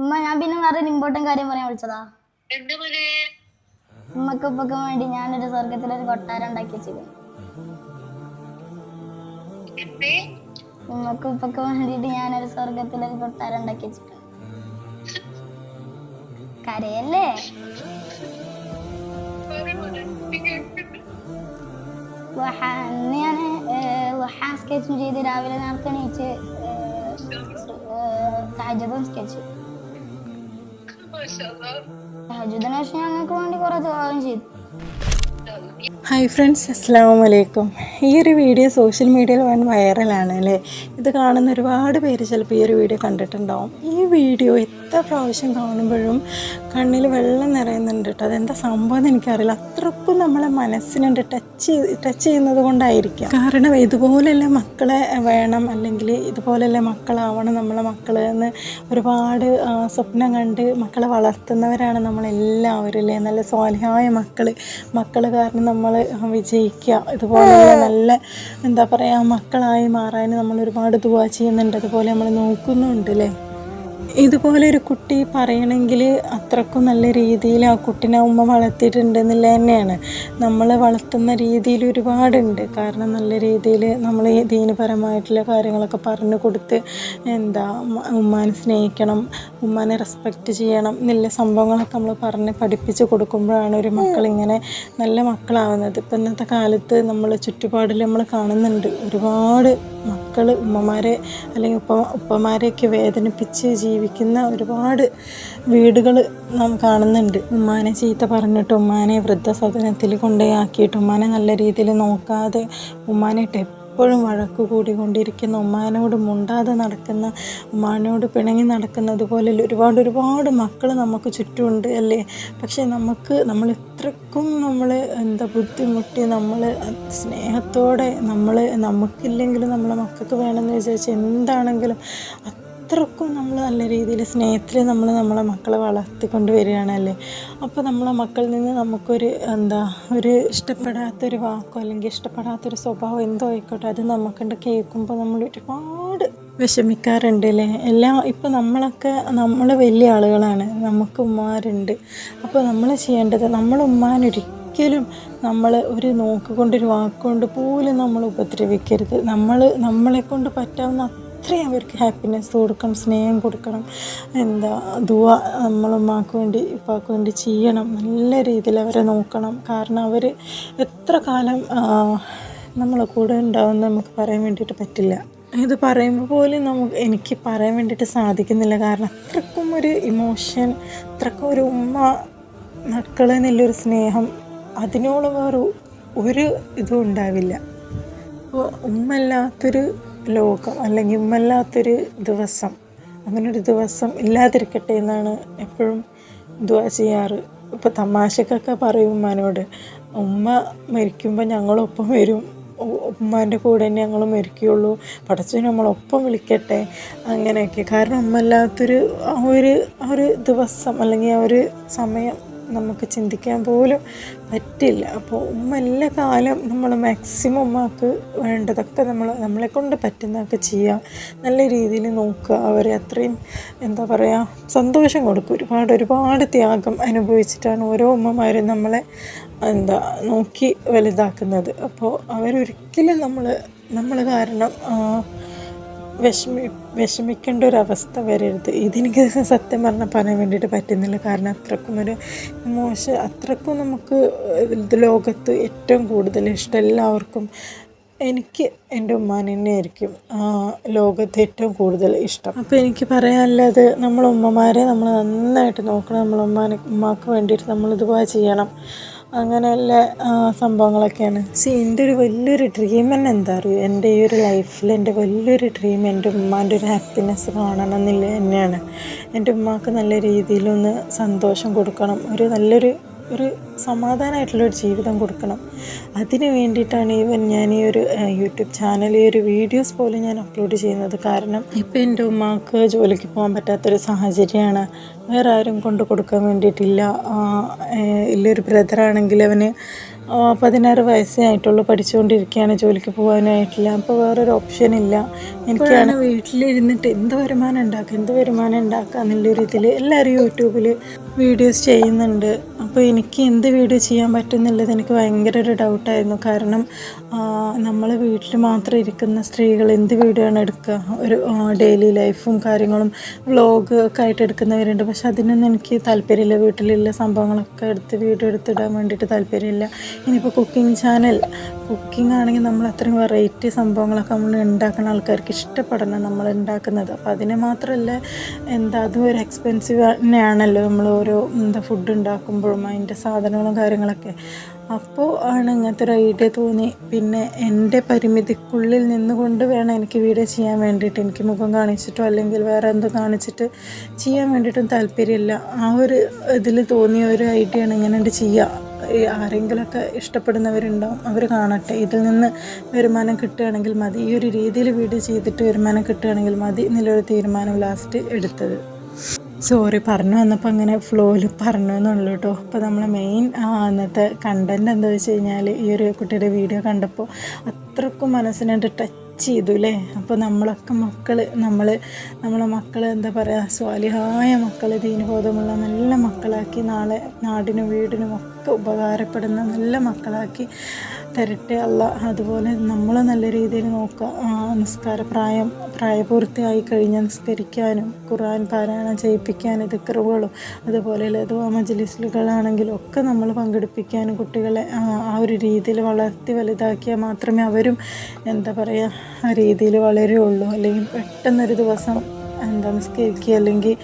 ഉമ്മ ഞാൻ പിന്നെ വേറെ ഇമ്പോർട്ടന്റ് കാര്യം പറയാൻ വിളിച്ചതാ. ഉമ്മക്ക് ഉപ്പക്കും വേണ്ടി ഞാനൊരു സ്വർഗത്തിലൊരു കൊട്ടാരം ഉണ്ടാക്കി വെച്ചിരുന്നു. ഉമ്മക്ക് ഉപ്പക്ക് വേണ്ടിട്ട് ഞാനൊരു സ്വർഗത്തിലൊരു കൊട്ടാരം ഉണ്ടാക്കി വെച്ചിട്ടുണ്ട് കരയല്ലേ? അന്ന് ഞാൻ സ്കെച്ചും ചെയ്ത് രാവിലെ നേരത്തെ എണീച്ച് സ്കെച്ച്. ശേഷം ഞങ്ങൾക്ക് വേണ്ടി കുറെ ദുആവും ചെയ്തു. ഹായ് ഫ്രണ്ട്സ് അസ്സാം വലൈക്കും ഈ ഒരു വീഡിയോ സോഷ്യൽ മീഡിയയിൽ വൻ വൈറലാണ് അല്ലേ? ഇത് കാണുന്ന ഒരുപാട് പേര് ചിലപ്പോൾ ഈ ഒരു വീഡിയോ കണ്ടിട്ടുണ്ടാവും. ഈ വീഡിയോ എത്ര പ്രാവശ്യം കാണുമ്പോഴും കണ്ണിൽ വെള്ളം നിറയുന്നുണ്ട് കേട്ടോ അതെന്താ സംഭവം എന്ന് എനിക്കറിയില്ല. അത്രക്കും നമ്മളെ മനസ്സിനുണ്ട് ടച്ച് ടച്ച് ചെയ്യുന്നത് കൊണ്ടായിരിക്കാം. കാരണം ഇതുപോലെയല്ല മക്കളെ വേണം അല്ലെങ്കിൽ ഇതുപോലെയല്ല മക്കളാവണം നമ്മളെ മക്കൾ എന്ന് ഒരുപാട് സ്വപ്നം കണ്ട് മക്കളെ വളർത്തുന്നവരാണ് നമ്മളെല്ലാവരും അല്ലേ? നല്ല സ്വാലിഹായ മക്കൾ മക്കൾ കാരണം നമ്മൾ വിജയിക്കുക ഇതുപോലെ നല്ല എന്താ പറയുക മക്കളായി മാറാൻ നമ്മൾ ഒരുപാട് ദുവാ ചെയ്യുന്നുണ്ട്. അതുപോലെ നമ്മൾ നോക്കുന്നുണ്ട് അല്ലേ ഇതുപോലെ ഒരു കുട്ടി പറയണമെങ്കിൽ അത്രക്കും നല്ല രീതിയിൽ ആ കുട്ടീനെ ഉമ്മ വളർത്തിയിട്ടുണ്ടെന്നില്ല തന്നെയാണ്. നമ്മൾ വളർത്തുന്ന രീതിയിൽ ഒരുപാടുണ്ട്. കാരണം നല്ല രീതിയിൽ നമ്മൾ ദീനപരമായിട്ടുള്ള കാര്യങ്ങളൊക്കെ പറഞ്ഞു കൊടുത്ത് എന്താ ഉമ്മ- ഉമ്മാനെ സ്നേഹിക്കണം ഉമ്മാനെ റെസ്പെക്റ്റ് ചെയ്യണം എന്നുള്ള സംഭവങ്ങളൊക്കെ നമ്മൾ പറഞ്ഞ് പഠിപ്പിച്ച് കൊടുക്കുമ്പോഴാണ് ഒരു മക്കൾ ഇങ്ങനെ നല്ല മക്കളാവുന്നത്. ഇപ്പം ഇന്നത്തെ കാലത്ത് നമ്മൾ ചുറ്റുപാടിൽ നമ്മൾ കാണുന്നുണ്ട്. ഒരുപാട് മക്കൾ ഉമ്മമാരെ അല്ലെങ്കിൽ ഉപ്പ ഉപ്പമാരെയൊക്കെ വേദനിപ്പിച്ച് ജീവിക്കുന്ന ഒരുപാട് വീടുകൾ നാം കാണുന്നുണ്ട്. ഉമ്മാനെ ചീത്ത പറഞ്ഞിട്ട് ഉമ്മാനെ വൃദ്ധസദനത്തിൽ കൊണ്ടുപോയി ആക്കിയിട്ട് ഉമ്മാനെ നല്ല രീതിയിൽ നോക്കാതെ ഉമ്മാനായിട്ട് എപ്പോഴും വഴക്ക് കൂടിക്കൊണ്ടിരിക്കുന്ന ഉമ്മാനോട് മുണ്ടാതെ നടക്കുന്ന ഉമ്മാനോട് പിണങ്ങി നടക്കുന്നത് പോലെ ഒരുപാട് ഒരുപാട് മക്കൾ നമുക്ക് ചുറ്റുമുണ്ട് അല്ലേ? പക്ഷേ നമുക്ക് നമ്മൾ ഇത്രക്കും നമ്മൾ എന്താ ബുദ്ധിമുട്ടി നമ്മൾ സ്നേഹത്തോടെ നമ്മൾ നമുക്കില്ലെങ്കിലും നമ്മളെ മക്കൾക്ക് വേണമെന്ന് വിചാരിച്ച് എന്താണെങ്കിലും അത്രക്കും നമ്മൾ നല്ല രീതിയിൽ സ്നേഹത്തിൽ നമ്മൾ നമ്മളെ മക്കളെ വളർത്തിക്കൊണ്ട് വരികയാണല്ലേ? അപ്പോൾ നമ്മളെ മക്കളിൽ നിന്ന് നമുക്കൊരു എന്താ ഒരു ഇഷ്ടപ്പെടാത്തൊരു വാക്കോ അല്ലെങ്കിൽ ഇഷ്ടപ്പെടാത്തൊരു സ്വഭാവം എന്തോ ആയിക്കോട്ടെ അത് നമുക്കുണ്ട് കേൾക്കുമ്പോൾ നമ്മൾ ഒരുപാട് വിഷമിക്കാറുണ്ട് അല്ലേ? എല്ലാം ഇപ്പം നമ്മളൊക്കെ നമ്മൾ വലിയ ആളുകളാണ് നമുക്ക് ഉമ്മാരുണ്ട്. അപ്പോൾ നമ്മൾ ചെയ്യേണ്ടത് നമ്മൾ ഉമ്മാനൊരിക്കലും നമ്മൾ ഒരു നോക്കുകൊണ്ട് ഒരു വാക്കുകൊണ്ട് പോലും നമ്മൾ ഉപദ്രവിക്കരുത്. നമ്മൾ നമ്മളെ കൊണ്ട് പറ്റാവുന്ന അത്രയും അവർക്ക് ഹാപ്പിനെസ് കൊടുക്കണം സ്നേഹം കൊടുക്കണം എന്താ ദുവ നമ്മളുമ്മാക്ക് വേണ്ടി ഇപ്പാക്ക് വേണ്ടി ചെയ്യണം നല്ല രീതിയിൽ അവരെ നോക്കണം. കാരണം അവർ എത്ര കാലം നമ്മളെ കൂടെ ഉണ്ടാവുമെന്ന് നമുക്ക് പറയാൻ വേണ്ടിയിട്ട് പറ്റില്ല. ഇത് പറയുമ്പോൾ പോലും നമുക്ക് എനിക്ക് പറയാൻ വേണ്ടിയിട്ട് സാധിക്കുന്നില്ല. കാരണം അത്രക്കും ഒരു ഇമോഷൻ അത്രക്കും ഒരു ഉമ്മ മക്കളെ എന്നുള്ളൊരു സ്നേഹം അതിനോളം വേറെ ഒരു ഇതും ഉണ്ടാവില്ല. അപ്പോൾ ഉമ്മല്ലാത്തൊരു ലോകം അല്ലെങ്കിൽ ഉമ്മല്ലാത്തൊരു ദിവസം അങ്ങനൊരു ദിവസം ഇല്ലാതിരിക്കട്ടെ എന്നാണ് എപ്പോഴും ദുവാ ചെയ്യാറ്. ഇപ്പോൾ തമാശക്കൊക്കെ പറയും ഉമ്മാനോട് ഉമ്മ മരിക്കുമ്പോൾ ഞങ്ങളൊപ്പം വരും. ഉമ്മാന്റെ കൂടെ തന്നെ ഞങ്ങൾ മരിക്കുകയുള്ളൂ പടച്ചു നമ്മളൊപ്പം വിളിക്കട്ടെ. അങ്ങനെയൊക്കെ. കാരണം ഉമ്മല്ലാത്തൊരു ആ ഒരു ആ ഒരു ദിവസം അല്ലെങ്കിൽ ആ ഒരു സമയം നമുക്ക് ചിന്തിക്കാൻ പോലും പറ്റില്ല. അപ്പോൾ ഉമ്മ എല്ലാ കാലം നമ്മൾ മാക്സിമം ഉമ്മക്ക് വേണ്ടതൊക്കെ നമ്മൾ നമ്മളെ കൊണ്ട് പറ്റുന്നതൊക്കെ ചെയ്യുക നല്ല രീതിയിൽ നോക്കുക. അവരെ അത്രയും എന്താ പറയുക സന്തോഷം കൊടുക്കും. ഒരുപാട് ഒരുപാട് ത്യാഗം അനുഭവിച്ചിട്ടാണ് ഓരോ ഉമ്മമാരും നമ്മളെ എന്താ നോക്കി വലുതാക്കുന്നത്. അപ്പോൾ അവരൊരിക്കലും നമ്മൾ നമ്മൾ കാരണം വിഷമി വിഷമിക്കേണ്ട ഒരു അവസ്ഥ വരരുത്. ഇതെനിക്ക് സത്യം പറഞ്ഞാൽ പറയാൻ വേണ്ടിയിട്ട് പറ്റുന്നില്ല. കാരണം അത്രക്കും ഒരു മോശ അത്രക്കും നമുക്ക് ലോകത്ത് ഏറ്റവും കൂടുതൽ ഇഷ്ടം എല്ലാവർക്കും എനിക്ക് എന്റെ ഉമ്മാനെ തന്നെയായിരിക്കും ലോകത്ത് ഏറ്റവും കൂടുതൽ ഇഷ്ടം. അപ്പോൾ എനിക്ക് പറയാനുള്ളത് നമ്മൾ ഉമ്മമാരെ നമ്മൾ നന്നായിട്ട് നോക്കണം. നമ്മൾ ഉമ്മാക്ക് വേണ്ടിയിട്ട് നമ്മൾ ഇതുപോലെ ചെയ്യണം. അങ്ങനെയുള്ള സംഭവങ്ങളൊക്കെയാണ്. സി എന്റെ ഒരു വലിയൊരു ഡ്രീം തന്നെ എന്താ അറിയുക എന്റെ ഈ ഒരു ലൈഫിൽ എന്റെ വലിയൊരു ഡ്രീം എന്റെ ഉമ്മാന്റെ ഒരു ഹാപ്പിനെസ് കാണണം എന്നില്ല തന്നെയാണ്. എന്റെ ഉമ്മാക്ക് നല്ല രീതിയിലൊന്ന് സന്തോഷം കൊടുക്കണം. ഒരു നല്ലൊരു ഒരു സമാധാനമായിട്ടുള്ളൊരു ജീവിതം കൊടുക്കണം. അതിന് വേണ്ടിയിട്ടാണ് ഈവൻ ഞാൻ ഈ ഒരു യൂട്യൂബ് ചാനൽ ഈ ഒരു വീഡിയോസ് പോലും ഞാൻ അപ്ലോഡ് ചെയ്യുന്നത്. കാരണം ഇപ്പം എന്റെ ഉമ്മാക്ക് ജോലിക്ക് പോകാൻ പറ്റാത്തൊരു സാഹചര്യമാണ്. വേറെ ആരും കൊണ്ട് കൊടുക്കാൻ വേണ്ടിയിട്ടില്ല. ഇല്ലൊരു ബ്രദറാണെങ്കിൽ അവന് പതിനാറ് വയസ്സേ ആയിട്ടുള്ളൂ പഠിച്ചുകൊണ്ടിരിക്കുകയാണ് ജോലിക്ക് പോകാനായിട്ടില്ല. അപ്പോൾ വേറൊരു ഓപ്ഷൻ ഇല്ല. എനിക്കാണ് വീട്ടിലിരുന്നിട്ട് എന്ത് വരുമാനം ഉണ്ടാക്കുക എന്ത് വരുമാനം ഉണ്ടാക്കുക എന്നുള്ളൊരു ഇതിൽ എല്ലാവരും യൂട്യൂബിൽ വീഡിയോസ് ചെയ്യുന്നുണ്ട്. അപ്പോൾ എനിക്ക് എന്ത് വീഡിയോ ചെയ്യാൻ പറ്റുന്നുള്ളത് എനിക്ക് ഭയങ്കര ഒരു ഡൗട്ടായിരുന്നു കാരണം നമ്മൾ വീട്ടിൽ മാത്രം ഇരിക്കുന്ന സ്ത്രീകൾ എന്ത് വീഡിയോ ആണ് എടുക്കുക? ഒരു ഡെയിലി ലൈഫും കാര്യങ്ങളും വ്ളോഗ് ഒക്കെ ആയിട്ട് എടുക്കുന്നവരുണ്ട്. പക്ഷെ അതിനൊന്നും എനിക്ക് താല്പര്യമില്ല. വീട്ടിലുള്ള സംഭവങ്ങളൊക്കെ എടുത്ത് വീഡിയോ എടുത്തിടാൻ വേണ്ടിയിട്ട് താല്പര്യമില്ല. ഇനിയിപ്പോൾ കുക്കിംഗ് ചാനൽ കുക്കിംഗ് ആണെങ്കിൽ നമ്മൾ അത്രയും വെറൈറ്റി സംഭവങ്ങളൊക്കെ നമ്മൾ ഉണ്ടാക്കുന്ന ആൾക്കാർക്ക് ഇഷ്ടപ്പെടണം നമ്മൾ ഉണ്ടാക്കുന്നത്. അപ്പോൾ അതിനെ മാത്രമല്ല എന്താ അതും ഒരു എക്സ്പെൻസീവ് തന്നെയാണല്ലോ നമ്മൾ ഓരോ എന്താ ഫുഡ് ഉണ്ടാക്കുമ്പോഴും അതിന്റെ സാധനങ്ങളും കാര്യങ്ങളൊക്കെ. അപ്പോൾ ആണ് ഇങ്ങനത്തെ ഒരു ഐഡിയ തോന്നി. പിന്നെ എന്റെ പരിമിതിക്കുള്ളിൽ നിന്നുകൊണ്ട് വേണം എനിക്ക് വീഡിയോ ചെയ്യാൻ വേണ്ടിയിട്ട്. എനിക്ക് മുഖം കാണിച്ചിട്ടോ അല്ലെങ്കിൽ വേറെ എന്തോ കാണിച്ചിട്ട് ചെയ്യാൻ വേണ്ടിയിട്ടും താല്പര്യമില്ല. ആ ഒരു ഇതിൽ തോന്നിയ ഒരു ഐഡിയ ആണ് ഇങ്ങനെ ചെയ്യുക ആരെങ്കിലുമൊക്കെ ഇഷ്ടപ്പെടുന്നവരുണ്ടാവും അവർ കാണട്ടെ. ഇതിൽ നിന്ന് വരുമാനം കിട്ടുകയാണെങ്കിൽ മതി. ഈ ഒരു രീതിയിൽ വീഡിയോ ചെയ്തിട്ട് വരുമാനം കിട്ടുകയാണെങ്കിൽ മതി എന്നുള്ളൊരു തീരുമാനം ലാസ്റ്റ് എടുത്തത്. സോറി പറഞ്ഞു വന്നപ്പോൾ അങ്ങനെ ഫ്ലോയിൽ പറഞ്ഞു എന്നുള്ളൂ കേട്ടോ അപ്പോൾ നമ്മൾ മെയിൻ അന്നത്തെ കണ്ടന്റ് എന്താ വെച്ച് കഴിഞ്ഞാൽ ഈ ഒരു കുട്ടിയുടെ വീഡിയോ കണ്ടപ്പോൾ അത്രക്കും മനസ്സിനായിട്ട് ടച്ച് ചെയ്തു അല്ലേ അപ്പോൾ നമ്മളൊക്കെ മക്കൾ നമ്മൾ നമ്മളെ മക്കൾ എന്താ പറയുക സ്വാലിഹായ മക്കൾ ദീനബോധമുള്ള നല്ല മക്കളാക്കി നാളെ നാടിനും വീടിനും ഒക്കെ ഉപകാരപ്പെടുന്ന നല്ല മക്കളാക്കി തരട്ടെ അല്ല. അതുപോലെ നമ്മൾ നല്ല രീതിയിൽ നോക്കുക നിസ്കാര പ്രായം പ്രായപൂർത്തിയായി കഴിഞ്ഞാൽ നിസ്കരിക്കാനും ഖുർആൻ പാരായണം ചെയ്യിപ്പിക്കാനും ദിക്കറുകളും അതുപോലെ ലതുവ മജലിസുകളാണെങ്കിലും ഒക്കെ നമ്മൾ പങ്കെടുപ്പിക്കാനും കുട്ടികളെ ആ ഒരു രീതിയിൽ വളർത്തി വലുതാക്കിയാൽ മാത്രമേ അവരും എന്താ പറയുക ആ രീതിയിൽ വളരുള്ളൂ. അല്ലെങ്കിൽ പെട്ടെന്നൊരു ദിവസം എന്താ നിസ്കരിക്കുക അല്ലെങ്കിൽ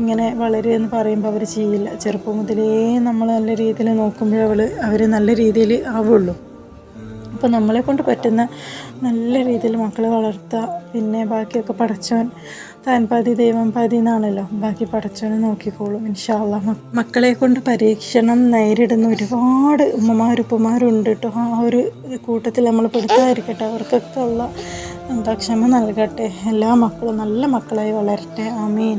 ഇങ്ങനെ വളരുക എന്ന് പറയുമ്പോൾ അവർ ചെയ്യില്ല. ചെറുപ്പം മുതലേ നമ്മൾ നല്ല രീതിയിൽ നോക്കുമ്പോൾ അവൾ അവർ നല്ല രീതിയിൽ ആവുള്ളൂ. അപ്പോൾ നമ്മളെ കൊണ്ട് പറ്റുന്ന നല്ല രീതിയിൽ മക്കളെ വളർത്തുക പിന്നെ ബാക്കിയൊക്കെ പടച്ചോൻ താൻ പതി ദൈവം പതി എന്നാണല്ലോ. ബാക്കി പടച്ചോനെ നോക്കിക്കോളും ഇൻഷാല്ല മക്കളെ കൊണ്ട് പരീക്ഷണം നേരിടുന്ന ഒരുപാട് ഉമ്മമാരും ഉപ്പമാരുണ്ട് കേട്ടോ. ആ ഒരു കൂട്ടത്തിൽ നമ്മൾ പെടുത്താതിരിക്കട്ടെ. അവർക്കൊക്കെ ഉള്ള എന്താ ക്ഷമ നൽകട്ടെ? എല്ലാ മക്കളും നല്ല മക്കളായി വളരട്ടെ. ആമീൻ.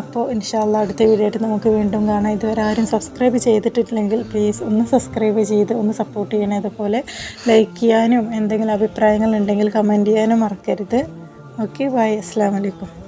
അപ്പോൾ ഇൻഷാല്ല അടുത്ത വീഡിയോ ആയിട്ട് നമുക്ക് വീണ്ടും കാണാം. ഇതുവരെ ആരും സബ്സ്ക്രൈബ് ചെയ്തിട്ടില്ലെങ്കിൽ പ്ലീസ് ഒന്ന് സബ്സ്ക്രൈബ് ചെയ്ത് ഒന്ന് സപ്പോർട്ട് ചെയ്യണേ. അതുപോലെ ലൈക്ക് ചെയ്യാനും എന്തെങ്കിലും അഭിപ്രായങ്ങൾ ഉണ്ടെങ്കിൽ കമന്റ് ചെയ്യാനും മറക്കരുത്. ഓക്കെ ബൈ അസ്സാം വലൈക്കും